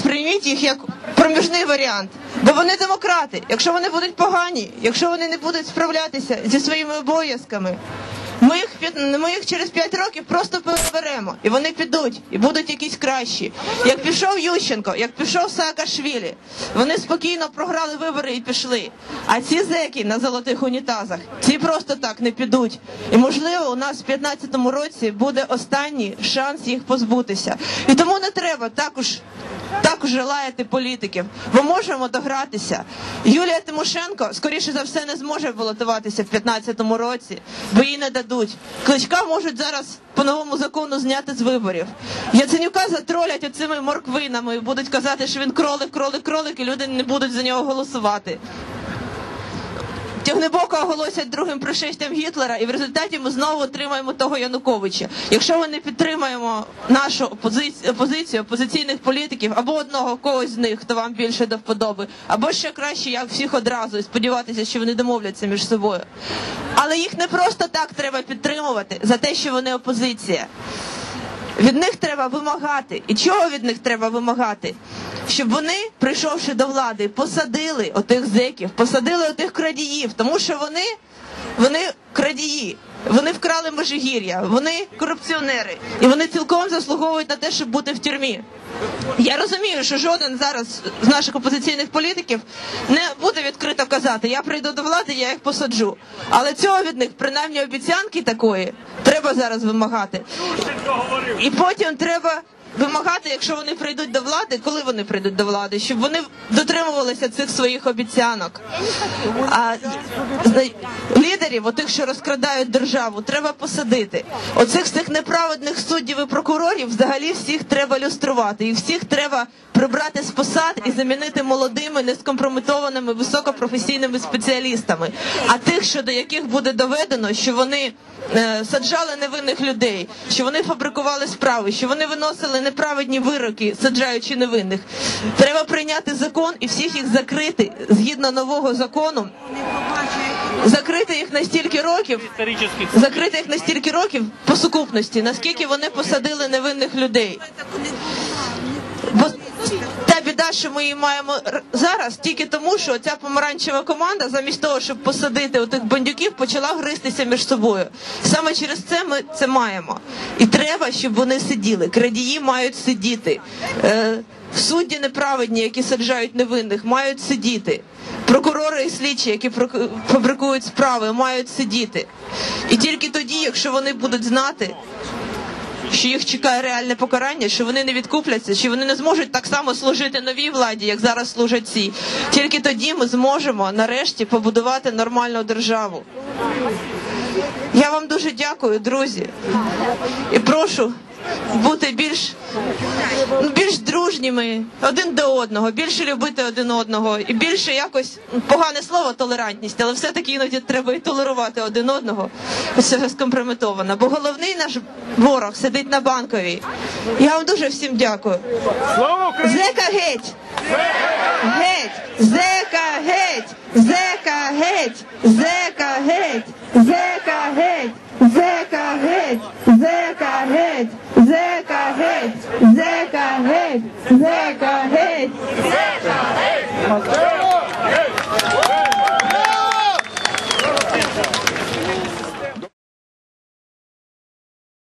сприйміть їх як проміжний варіант. Бо вони демократи. Якщо вони будуть погані, якщо вони не будуть справлятися зі своїми обов'язками, ми їх, ми їх через 5 років просто переберемо. І вони підуть, і будуть якісь кращі. Як пішов Ющенко, як пішов Саакашвілі, вони спокійно програли вибори і пішли. А ці зеки на золотих унітазах, ці просто так не підуть. І можливо, у нас в 15-му році буде останній шанс їх позбутися. І тому не треба також також лаяти політиків, Ми можемо догратися. Юлія Тимошенко, скоріше за все, не зможе балотуватися в 15-му році, бо їй не дадуть. Кличка можуть зараз по новому закону зняти з виборів. Яценюка затролять оцими морквинами і будуть казати, що він кролик, кролик, кролик, і люди не будуть за нього голосувати. Тягнебока оголосять другим пришестям Гітлера, і в результаті ми знову отримаємо того Януковича. Якщо ми не підтримаємо нашу опозицію, опозицію опозиційних політиків або одного когось з них, хто вам більше до вподоби, або ще краще, як всіх одразу, і сподіватися, що вони домовляться між собою. Але їх не просто так треба підтримувати за те, що вони опозиція. Від них треба вимагати. І чого від них треба вимагати? Щоб вони, прийшовши до влади, посадили отих зеків, посадили отих крадіїв, тому що вони, вони крадії. Вони вкрали межигір'я, вони корупціонери, і вони цілком заслуговують на те, щоб бути в тюрмі. Я розумію, що жоден зараз з наших опозиційних політиків не буде відкрито казати, я прийду до влади, я їх посаджу. Але цього від них, принаймні обіцянки такої, треба зараз вимагати. І потім треба вимагати, якщо вони прийдуть до влади, коли вони прийдуть до влади, щоб вони дотримувалися цих своїх обіцянок. А лідерів, отих, що розкрадають державу, треба посадити. Оцих цих неправедних суддів і прокурорів взагалі всіх треба люструвати, і всіх треба прибрати з посад і замінити молодими, нескомпрометованими, високопрофесійними спеціалістами. А тих, що до яких буде доведено, що вони е, саджали невинних людей, що вони фабрикували справи, що вони виносили неправедні вироки, саджаючи невинних. Треба прийняти закон і всіх їх закрити згідно нового закону. Закрити їх на стільки років, закрити їх на стільки років по сукупності, наскільки вони посадили невинних людей. Бо біда, що ми її маємо зараз, тільки тому, що ця помаранчева команда, замість того, щоб посадити отих бандюків, почала гристися між собою. Саме через це ми це маємо. І треба, щоб вони сиділи. Крадії мають сидіти. Е, судді неправедні, які саджають невинних, мають сидіти. Прокурори і слідчі, які фабрикують справи, мають сидіти. І тільки тоді, якщо вони будуть знати, що їх чекає реальне покарання, що вони не відкупляться, що вони не зможуть так само служити новій владі, як зараз служать ці. Тільки тоді ми зможемо нарешті побудувати нормальну державу. Я вам дуже дякую, друзі, і прошу бути більш, більш дружніми один до одного, більше любити один одного і більше якось погане слово толерантність, але все-таки іноді треба і толерувати один одного. Все скомпрометовано. Бо головний наш ворог сидить на банковій. Я вам дуже всім дякую. Зека геть! Геть! Зека геть! Зека геть! Зека геть! Зека геть! Зека геть! Зека геть! head, Zega head, head.